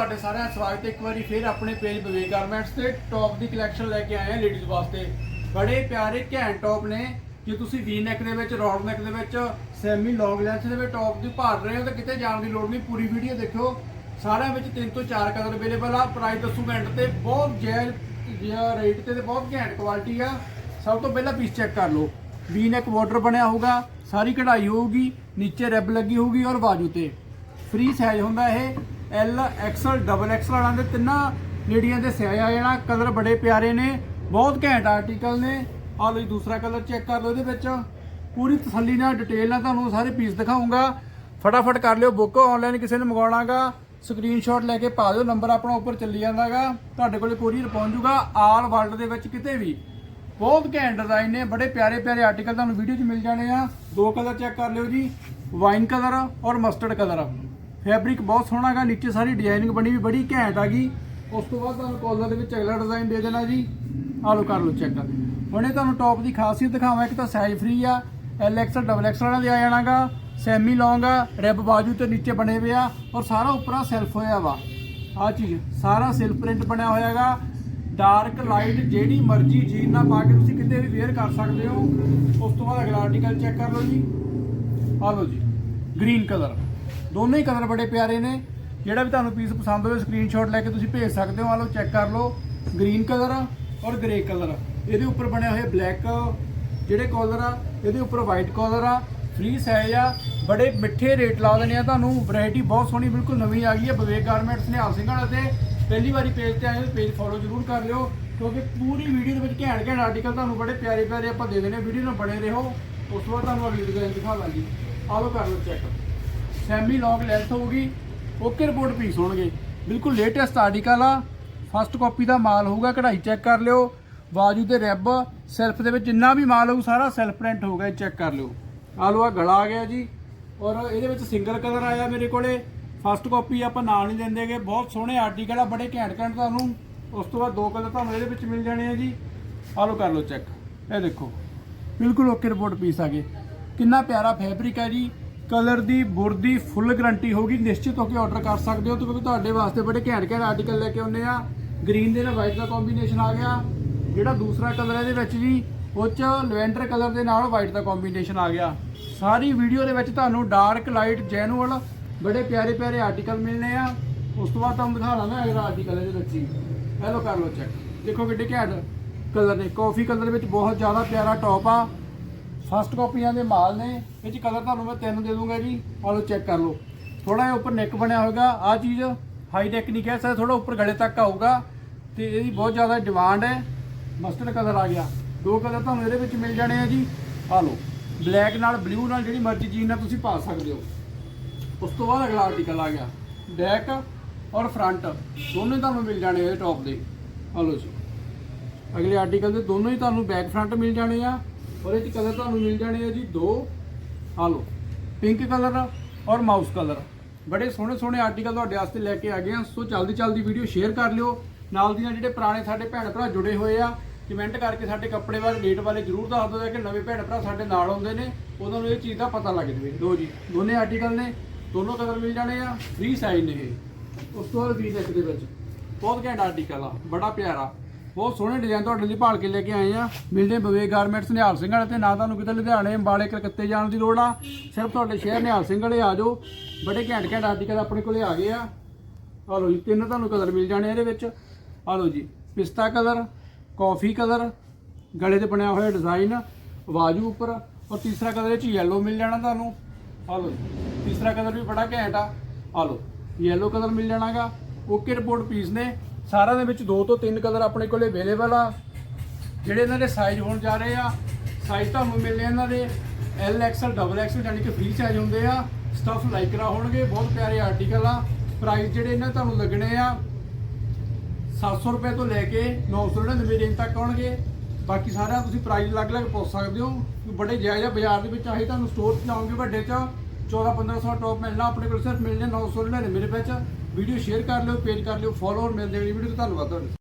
ਤੁਹਾਡੇ ਸਾਰਿਆਂ ਦਾ ਸਵਾਗਤ ਹੈ। ਇੱਕ ਵਾਰੀ ਫਿਰ ਆਪਣੇ ਪੇਜ ਵਿਵੇਕ ਗਾਰਮੈਂਟਸ ਤੇ ਟੌਪ ਦੀ ਕਲੈਕਸ਼ਨ ਲੈ ਕੇ ਆਏ ਹਾਂ ਲੇਡੀਜ਼ ਵਾਸਤੇ। ਬੜੇ ਪਿਆਰੇ ਘੈਂਟ ਟੌਪ ਨੇ। ਜੇ ਤੁਸੀਂ ਵੀ ਨੈਕ ਦੇ ਵਿੱਚ ਰੌਂਡ ਨੈਕ ਦੇ ਵਿੱਚ ਸੈਮੀ ਲੌਂਗ ਲੈਂਥ ਦੇ ਵਿੱਚ ਟੌਪ ਦੀ ਭਾਲ ਰਹੇ ਹੋ, ਤਾਂ ਕਿਤੇ ਜਾਣ ਦੀ ਲੋੜ ਨਹੀਂ। ਪੂਰੀ ਵੀਡੀਓ ਦੇਖਿਓ। ਸਾਰਿਆਂ ਵਿੱਚ ਤਿੰਨ ਤੋਂ ਚਾਰ ਕਲਰ ਅਵੇਲੇਬਲ ਆ। ਪ੍ਰਾਈਸ ਦੱਸੂਗਾ ਐਂਡ ਤੇ। ਬਹੁਤ ਜੈਲ, ਜਿਹਾ ਰੇਟ ਤੇ ਤੇ ਬਹੁਤ ਘੈਂਟ ਕੁਆਲਿਟੀ ਆ। ਸਭ ਤੋਂ ਪਹਿਲਾਂ ਪੀਸ ਚੈੱਕ ਕਰ ਲਓ। ਵੀ ਨੈਕ ਬਾਰਡਰ ਬਣਿਆ ਹੋਊਗਾ। ਸਾਰੀ ਕਢਾਈ ਹੋਊਗੀ। ਨੀਚੇ ਰੈਬ ਲੱਗੀ ਹੋਊਗੀ ਔਰ ਬਾਜੂ ਤੇ। ਫ੍ਰੀ ਸਾਈਜ਼ ਹੁੰਦਾ ਇਹ। ਐਲ, ਐਕਸਲ, ਡਬਲ ਐਕਸਲ ਵਾਲਾਂ ਦੇ ਤਿੰਨਾਂ ਲੇਡੀਆਂ ਦੇ ਸਾਈਜ਼ ਆ ਕਲਰ ਬੜੇ ਪਿਆਰੇ ਨੇ, ਬਹੁਤ ਘੈਂਟ ਆਰਟੀਕਲ ਨੇ। ਆ ਲਓ ਦੂਸਰਾ ਕਲਰ ਚੈੱਕ ਕਰ ਲਓ ਇਹਦੇ ਵਿੱਚ। ਪੂਰੀ ਤਸੱਲੀ ਨਾਲ ਡਿਟੇਲ ਨਾਲ ਤੁਹਾਨੂੰ ਸਾਰੇ ਪੀਸ ਦਿਖਾਉਂਗਾ। ਫਟਾਫਟ ਕਰ ਲਿਓ ਬੁੱਕ ਆਨਲਾਈਨ ਕਿਸੇ ਨੇ ਮੰਗਵਾਉਣਾਗਾ। ਸਕਰੀਨਸ਼ਾਟ ਲੈ ਕੇ ਪਾ ਦਿਓ ਨੰਬਰ ਆਪਣਾ ਉੱਪਰ ਚੱਲੀ ਜਾਂਦਾਗਾ। ਤੁਹਾਡੇ ਕੋਲੇ ਕੋਰੀਅਰ ਪਹੁੰਚ ਜਾਊਗਾ, ਆਲ ਵਰਲਡ ਦੇ ਵਿੱਚ ਕਿਤੇ ਵੀ। ਬਹੁਤ ਘੈਂਟ ਡਿਜ਼ਾਈਨ ਨੇ, ਬੜੇ ਪਿਆਰੇ ਪਿਆਰੇ ਆਰਟੀਕਲ ਤੁਹਾਨੂੰ ਵੀਡੀਓ 'ਚ ਮਿਲ ਜਾਣੇ ਆ। ਦੋ ਕਲਰ ਚੈੱਕ ਕਰ ਲਿਓ ਜੀ ਵਾਈਨ ਕਲਰ ਔਰ ਮਸਟਰਡ ਕਲਰ। ਫੈਬਰਿਕ ਬਹੁਤ ਸੋਹਣਾ ਹੈਗਾ, ਨੀਚੇ ਸਾਰੀ ਡਿਜ਼ਾਈਨਿੰਗ ਬਣੀ ਵੀ ਬੜੀ ਘੈਂਟ ਆ ਗਈ। ਉਸ ਤੋਂ ਬਾਅਦ ਤੁਹਾਨੂੰ ਕੋਲਰ ਦੇ ਵਿੱਚ ਅਗਲਾ ਡਿਜ਼ਾਈਨ ਦੇ ਦੇਣਾ ਜੀ। ਆ ਲਓ, ਕਰ ਲਓ ਚੈੱਕ ਹੁਣ ਇਹ ਤੁਹਾਨੂੰ ਟੌਪ ਦੀ ਖਾਸੀਅਤ ਦਿਖਾਵਾਂ, ਇੱਕ ਤਾਂ ਸਾਈਜ਼ ਫ੍ਰੀ ਆ ਐਲ ਐਕਸਲ ਡਬਲ ਐਕਸਲ ਵਾਲਾ ਦੇ ਆ ਜਾਣਾਗਾ ਸੈਮੀ ਲੌਂਗ ਆ ਰਿਬ ਬਾਜੂ ਤੇ ਨੀਚੇ ਬਣੇ ਹੋਏ ਆ, ਔਰ ਸਾਰਾ ਉੱਪਰਾਂ ਸੈਲਫ ਹੋਇਆ ਵਾ। ਆ ਚੀਜ਼, ਸਾਰਾ ਸਿਲਫ ਪ੍ਰਿੰਟ ਬਣਿਆ ਹੋਇਆ ਹੈਗਾ। ਡਾਰਕ ਲਾਈਟ ਜਿਹੜੀ ਮਰਜ਼ੀ ਜੀਨ ਨਾਲ ਪਾ ਕੇ ਤੁਸੀਂ ਕਿਤੇ ਵੀ ਵੇਅਰ ਕਰ ਸਕਦੇ ਹੋ। ਉਸ ਤੋਂ ਬਾਅਦ ਅਗਲਾ ਆਰਟੀਕਲ ਚੈੱਕ ਕਰ ਲਓ ਜੀ। ਆ ਲਓ ਜੀ ਗ੍ਰੀਨ ਕਲਰ ਦੋਨੋਂ ਹੀ ਕਲਰ ਬੜੇ ਪਿਆਰੇ ਨੇ। ਜਿਹੜਾ ਵੀ ਤੁਹਾਨੂੰ ਪੀਸ ਪਸੰਦ ਹੋਵੇ ਸਕਰੀਨਸ਼ਾਟ ਲੈ ਕੇ ਤੁਸੀਂ ਭੇਜ ਸਕਦੇ ਹੋ। ਆ ਲਓ ਚੈੱਕ ਕਰ ਲਓ। ਗ੍ਰੀਨ ਕਲਰ ਆ ਔਰ ਗ੍ਰੇ ਕਲਰ ਇਹਦੇ ਉੱਪਰ ਬਣਿਆ ਹੋਇਆ ਬਲੈਕ ਜਿਹੜੇ ਕਾਲਰ ਆ, ਇਹਦੇ ਉੱਪਰ ਵਾਈਟ ਕਾਲਰ ਆ। ਫ੍ਰੀ ਸਾਈਜ਼ ਆ ਬੜੇ ਮਿੱਠੇ ਰੇਟ ਲਾ ਦਿੰਦੇ ਆ ਤੁਹਾਨੂੰ। ਵੈਰਾਈਟੀ ਬਹੁਤ ਸੋਹਣੀ, ਬਿਲਕੁਲ ਨਵੀਂ ਆ ਗਈ ਹੈ। ਵਿਵੇਕ ਗਾਰਮੈਂਟਸ ਨੇ ਹਾਲ ਸਿੰਘਾਂ ਤੇ ਪਹਿਲੀ ਵਾਰੀ ਪੇਜ ਤੇ ਆਏ ਪੇਜ ਫੋਲੋ ਜ਼ਰੂਰ ਕਰ ਲਿਓ। ਕਿਉਂਕਿ ਪੂਰੀ ਵੀਡੀਓ ਦੇ ਵਿੱਚ ਘੈਂਟ ਘੈਂਟ ਆਰਟੀਕਲ ਤੁਹਾਨੂੰ ਬੜੇ ਪਿਆਰੇ ਪਿਆਰੇ ਆਪਾਂ ਦੇ ਦੇਣੇ ਵੀਡੀਓ ਨਾਲ ਬਣੇ ਰਹੋ। ਉਸ ਤੋਂ ਬਾਅਦ ਤੁਹਾਨੂੰ ਅਗਲੀ ਡਿਜ਼ਾਈਨ ਦਿਖਾ ਦਾਂਗੇ। ਆਹ ਲਓ, ਕਰ ਲਓ ਚੈੱਕ ਸੈਮੀ ਲੌਂਗ ਲੈਂਥ ਹੋਊਗੀ ਓਕੇ ਰਿਪੋਰਟ ਪੀਸ ਹੋਣਗੇ। ਬਿਲਕੁਲ ਲੇਟੈਸਟ ਆਰਟੀਕਲ ਆ ਫਸਟ ਕਾਪੀ ਦਾ ਮਾਲ ਹੋਊਗਾ, ਕਢਾਈ ਚੈੱਕ ਕਰ ਲਿਓ। ਬਾਜੂ ਤੇ ਰੈਬ ਸੈਲਫ ਦੇ ਵਿੱਚ ਜਿੰਨਾ ਵੀ ਮਾਲ ਹੋਊ, ਸਾਰਾ ਸੈਲਫ ਪ੍ਰਿੰਟ ਹੋਊਗਾ, ਇਹ ਚੈੱਕ ਕਰ ਲਿਓ। ਆ ਲਓ, ਆ ਗਲਾ ਆ ਗਿਆ ਜੀ। ਔਰ ਇਹਦੇ ਵਿੱਚ ਸਿੰਗਲ ਕਲਰ ਆਇਆ ਮੇਰੇ ਕੋਲੇ। ਫਸਟ ਕਾਪੀ ਆਪਾਂ ਨਾਲ ਨਹੀਂ ਦਿੰਦੇਗੇ ਬਹੁਤ ਸੋਹਣੇ ਆਰਟੀਕਲ ਆ, ਬੜੇ ਘੈਂਟ ਘੈਂਟ ਤੁਹਾਨੂੰ। ਉਸ ਤੋਂ ਬਾਅਦ ਦੋ ਕਲਰ ਤੁਹਾਨੂੰ ਇਹਦੇ ਵਿੱਚ ਮਿਲ ਜਾਣੇ ਆ ਜੀ। ਆ ਲਓ, ਕਰ ਲਓ ਚੈੱਕ ਇਹ ਦੇਖੋ। ਬਿਲਕੁਲ ਓਕੇ ਰਿਪੋਰਟ ਪੀਸ ਆ ਗਏ। ਕਿੰਨਾ ਪਿਆਰਾ ਫੈਬਰਿਕ ਹੈ ਜੀ। ਕਲਰ ਦੀ ਬੁਰਦੀ ਫੁੱਲ ਗਾਰੰਟੀ ਹੋਗੀ ਨਿਸ਼ਚਿਤ ਹੋ ਕੇ ਆਰਡਰ ਕਰ ਸਕਦੇ ਹੋ ਤੇ ਕਿਉਂਕਿ ਤੁਹਾਡੇ ਵਾਸਤੇ ਬੜੇ ਘੈਂਟ ਘੈਂਟ ਆਰਟੀਕਲ ਲੈ ਕੇ ਆਉਂਦੇ ਆ। ਗ੍ਰੀਨ ਦੇ ਨਾਲ ਵਾਈਟ ਦਾ ਕੰਬੀਨੇਸ਼ਨ ਆ ਗਿਆ। ਜਿਹੜਾ ਦੂਸਰਾ ਕਲਰ ਇਹਦੇ ਵਿੱਚ ਜੀ, ਉਹ ਚ ਲਵੈਂਡਰ ਕਲਰ ਦੇ ਨਾਲ ਵਾਈਟ ਦਾ ਕੰਬੀਨੇਸ਼ਨ ਆ ਗਿਆ। ਸਾਰੀ ਵੀਡੀਓ ਦੇ ਵਿੱਚ ਤੁਹਾਨੂੰ ਡਾਰਕ ਲਾਈਟ ਜੈਨੂਅਲ ਬੜੇ ਪਿਆਰੇ ਪਿਆਰੇ ਆਰਟੀਕਲ ਮਿਲਨੇ ਆ। ਉਸ ਤੋਂ ਬਾਅਦ ਤੁਹਾਨੂੰ ਦਿਖਾ ਦਾਂਗਾ ਅਗਲਾ ਆਰਟੀਕਲ ਇਹਦੇ ਵਿੱਚ ਜੀ। ਇਹ ਲਓ ਕਰ ਲਓ ਚੈੱਕ ਦੇਖੋ ਕਿੱਡੇ ਘੈਂਟ ਕਲਰ ਨੇ। ਕਾਫੀ ਕਲਰ ਵਿੱਚ ਬਹੁਤ ਜ਼ਿਆਦਾ ਪਿਆਰਾ ਟੌਪ ਆ। ਫਸਟ ਕਾਪੀਆਂ ਦੇ ਮਾਲ ਨੇ, ਇਹ ਚ ਕਲਰ ਤੁਹਾਨੂੰ ਮੈਂ ਤਿੰਨ ਦੇ ਦੂੰਗਾ ਜੀ ਆ ਲਓ ਚੈੱਕ ਕਰ ਲਓ। ਥੋੜਾ ਜਿਹਾ ਉੱਪਰ ਨੈਕ ਬਣਿਆ ਹੋਏਗਾ ਆ ਚੀਜ਼ ਹਾਈ ਨੈਕ ਨਹੀਂ ਕਹਿ ਸਕਦੇ ਥੋੜਾ ਉੱਪਰ ਗਲੇ ਤੱਕ ਆਊਗਾ, ਤੇ ਇਹਦੀ ਬਹੁਤ ਜ਼ਿਆਦਾ ਡਿਮਾਂਡ ਹੈ। ਮਸਟਰਡ ਕਲਰ ਆ ਗਿਆ। ਦੋ ਕਲਰ ਤੁਹਾਨੂੰ ਇਹਦੇ ਵਿੱਚ ਮਿਲ ਜਾਣੇ ਆ ਜੀ। ਆ ਲਓ ਬਲੈਕ ਨਾਲ ਬਲੂ ਨਾਲ ਜਿਹੜੀ ਮਰਜ਼ੀ ਜੀਨ ਨਾਲ ਤੁਸੀਂ ਪਾ ਸਕਦੇ ਹੋ। ਉਸ ਤੋਂ ਬਾਅਦ ਅਗਲਾ ਆਰਟੀਕਲ ਆ ਗਿਆ। ਬੈਕ ਔਰ ਫਰੰਟ ਦੋਨੋਂ ਹੀ ਤੁਹਾਨੂੰ ਮਿਲ ਜਾਣੇ ਆ ਟੌਪ ਦੇ। ਆ ਲਓ ਜੀ। ਅਗਲੇ ਆਰਟੀਕਲ ਦੇ ਦੋਨੋਂ ਹੀ ਤੁਹਾਨੂੰ ਬੈਕ ਫਰੰਟ ਮਿਲ ਜਾਣੇ ਆ। ਔਰ ਇਹ ਚ ਕਲਰ ਤੁਹਾਨੂੰ ਮਿਲ ਜਾਣੇ ਆ ਜੀ ਦੋ ਆ ਲਓ ਪਿੰਕ ਕਲਰ ਔਰ ਮਾਊਸ ਕਲਰ ਬੜੇ ਸੋਹਣੇ ਸੋਹਣੇ ਆਰਟੀਕਲ ਤੁਹਾਡੇ ਵਾਸਤੇ ਲੈ ਕੇ ਆ ਗਏ ਆ, ਸੋ ਜਲਦੀ ਜਲਦੀ ਵੀਡੀਓ ਸ਼ੇਅਰ ਕਰ ਲਿਓ। ਨਾਲ ਦੀਆਂ ਜਿਹੜੇ ਪੁਰਾਣੇ ਸਾਡੇ ਭੈਣ ਭਰਾ ਜੁੜੇ ਹੋਏ ਆ ਕਮੈਂਟ ਕਰਕੇ ਸਾਡੇ ਕੱਪੜੇ ਬਾਰੇ ਰੇਟ ਬਾਰੇ ਜਰੂਰ ਦੱਸ ਦਿਓ ਕਿ ਨਵੇਂ ਭੈਣ ਭਰਾ ਸਾਡੇ ਨਾਲ ਆਉਂਦੇ ਨੇ, ਉਹਨਾਂ ਨੂੰ ਇਹ ਚੀਜ਼ ਦਾ ਪਤਾ ਲੱਗ ਜਾਵੇ। ਲੋ ਜੀ, ਦੋਨੇ ਆਰਟੀਕਲ ਨੇ, ਦੋਨੋਂ ਕਲਰ ਮਿਲ ਜਾਣੇ ਆ ਫ੍ਰੀ ਸਾਈਜ਼ ਨੇ ਇਹ। ਉਸ ਤੋਂ ਬਾਅਦ ਵੀ ਨੈਕ ਦੇ ਵਿੱਚ। ਬਹੁਤ ਘੈਂਟ ਆਰਟੀਕਲ ਆ, ਬੜਾ ਪਿਆਰਾ। ਬਹੁਤ ਸੋਹਣੇ ਡਿਜ਼ਾਈਨ ਤੁਹਾਡੇ ਲਈ ਭਾਲ ਕੇ ਲੈ ਕੇ ਆਏ ਆ। ਮਿਲਦੇ ਵਿਵੇਕ ਗਾਰਮੈਂਟਸ ਨਿਹਾਲ ਸਿੰਘ ਵਾਲੇ ਤੇ। ਨਾ ਤੁਹਾਨੂੰ ਕਿਤੇ ਲੁਧਿਆਣੇ, ਅੰਬਾਲੇ, ਕਲਕੱਤੇ ਜਾਣ ਦੀ ਲੋੜ ਆ। ਸਿਰਫ ਤੁਹਾਡੇ ਸ਼ਹਿਰ ਨਿਹਾਲ ਸਿੰਘ ਵਾਲੇ ਆ ਜਾਓ। ਬੜੇ ਘੈਂਟ ਘੈਂਟ ਆਰਟੀਕਲ ਆਪਣੇ ਕੋਲੇ ਆ ਗਏ ਆ। ਆ ਲਓ ਜੀ, ਤਿੰਨ ਤੁਹਾਨੂੰ ਕਲਰ ਮਿਲ ਜਾਣੇ ਇਹਦੇ ਵਿੱਚ। ਆ ਲਓ ਜੀ, ਪਿਸਤਾ ਕਲਰ, ਕਾਫੀ ਕਲਰ, ਗਲੇ ਤੇ ਬਣਿਆ ਹੋਇਆ ਡਿਜ਼ਾਈਨ ਬਾਜੂ ਉੱਪਰ। ਔਰ ਤੀਸਰਾ ਕਲਰ ਵਿੱਚ ਚ ਯੈਲੋ ਮਿਲ ਜਾਣਾ ਤੁਹਾਨੂੰ। ਆ ਲਓ ਜੀ, ਤੀਸਰਾ ਕਲਰ ਵੀ ਬੜਾ ਘੈਂਟ ਆ। ਆ ਲਓ ਯੈਲੋ ਕਲਰ ਮਿਲ ਜਾਣਾਗਾ। ਓਕੇ ਰਿਪੋਰਟ ਪੀਸ ਨੇ। ਸਾਰਿਆਂ ਦੇ ਵਿੱਚ ਦੋ ਤੋਂ ਤਿੰਨ ਕਲਰ ਆਪਣੇ ਕੋਲੇ ਅਵੇਲੇਬਲ ਆ। ਜਿਹੜੇ ਇਹਨਾਂ ਦੇ ਸਾਈਜ਼ ਹੋਣ ਜਾ ਰਹੇ ਆ ਸਾਈਜ਼ ਤੁਹਾਨੂੰ ਮਿਲਨੇ ਇਹਨਾਂ ਦੇ ਐਲ ਐਕਸਲ ਡਬਲ ਐਕਸਲ ਯਾਨੀ ਕਿ ਫ੍ਰੀ ਸਾਈਜ਼ ਹੁੰਦੇ ਆ। ਸਟਫ ਲਾਈਕਰਾ ਹੋਣਗੇ, ਬਹੁਤ ਪਿਆਰੇ ਆਰਟੀਕਲ ਆ। ਪ੍ਰਾਈਸ ਜਿਹੜੇ ਇਹਨਾਂ ਤੁਹਾਨੂੰ ਲੱਗਣੇ ਆ 700 ਰੁਪਏ ਤੋਂ ਲੈ ਕੇ 999 ਰੇਂਜ ਤੱਕ ਆਉਣਗੇ। ਬਾਕੀ ਸਾਰਾ ਤੁਸੀਂ ਪ੍ਰਾਈਸ ਅਲੱਗ-ਅਲੱਗ ਪੁੱਛ ਸਕਦੇ ਹੋ। ਬੜੇ ਜਾਇਜ਼ ਬਾਜ਼ਾਰ ਦੇ ਵਿੱਚ ਆਹੀ ਤੁਹਾਨੂੰ ਸਟੋਰ 'ਚ ਜਾਓਗੇ ਵੱਡੇ 'ਚ। 14-1500 ਟੌਪ ਮਿਲਣਾ, ਆਪਣੇ ਕੋਲ ਸਿਰਫ ਮਿਲਣੇ 999 ਵਿੱਚ ਵੀਡੀਓ ਸ਼ੇਅਰ ਕਰ ਲਿਓ ਪੇਜ ਕਰ ਲਿਓ ਫੋਲੋਅਰ ਮਿਲਦੇ ਜਾਣੀ ਵੀਡੀਓ ਤੇ। ਧੰਨਵਾਦ ਤੁਹਾਡਾ।